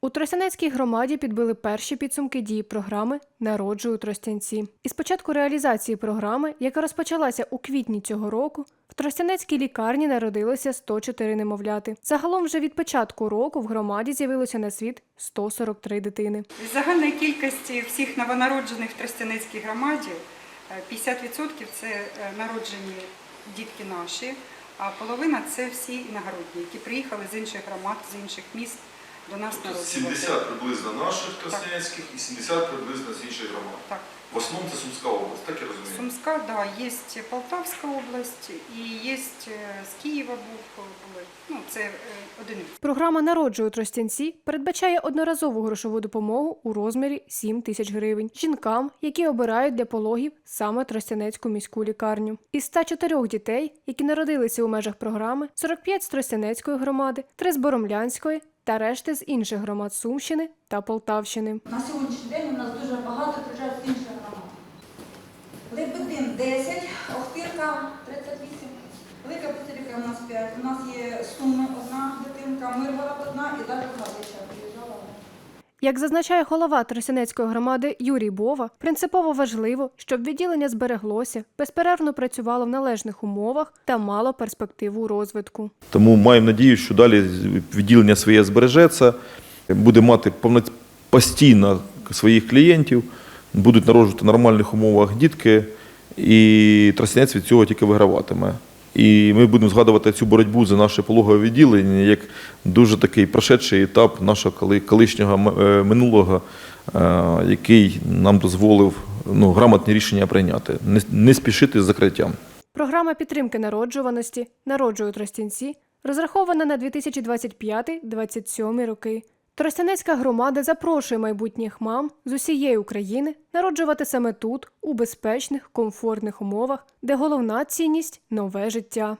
У Тростянецькій громаді підбили перші підсумки дії програми Народжую Тростянці. І з початку реалізації програми, яка розпочалася у квітні цього року, в Тростянецькій лікарні народилося 104 немовляти. Загалом вже від початку року в громаді з'явилося на світ 143 дитини. З загальної кількості всіх новонароджених в Тростянецькій громаді е, 50% це е, народжені дітки наші, а половина це всі іногородні, які приїхали з інших громад, з інших міст до нас народжувати. 70 приблизно наших тростянецьких і 70 приблизно з інших громад. Так. В основному це Сумська область, так я розумію. Сумська, да, є Полтавська область і є з Києва був, були. Ну, це е, одиниці. Програма Народжую у Тростянці передбачає одноразову грошову допомогу у розмірі 7 тисяч гривень жінкам, які обирають для пологів саме Тростянецьку міську лікарню. Із 104 дітей, які народилися у межах програми, 45 з Тростянецької громади, 3 з Боромлянської та решти з інших громад Сумщини та Полтавщини. На сьогоднішній день у нас дуже багато приїжджають з інших громад. Лебедин 10, Охтирка 38, Велика Петрівка у нас 5. У нас є Суми одна дитинка, Миргород одна і далі Гадича. Як зазначає голова Тростянецької громади Юрій Бова, принципово важливо, щоб відділення збереглося, безперервно працювало в належних умовах та мало перспективу розвитку. Тому маємо надію, що далі відділення своє збережеться, буде мати постійно своїх клієнтів, будуть народжувати в нормальних умовах дітки, і Тростянець від цього тільки виграватиме. І ми будемо згадувати цю боротьбу за наше пологове відділення як дуже такий прошедший етап нашого колишнього е, минулого, е, який нам дозволив ну, грамотні рішення прийняти, не, спішити з закриттям. Програма підтримки народжуваності Народжую Тростянці розрахована на 2025-2027 роки. Тростянецька громада запрошує майбутніх мам з усієї України народжувати саме тут, у безпечних, комфортних умовах, де головна цінність нове життя.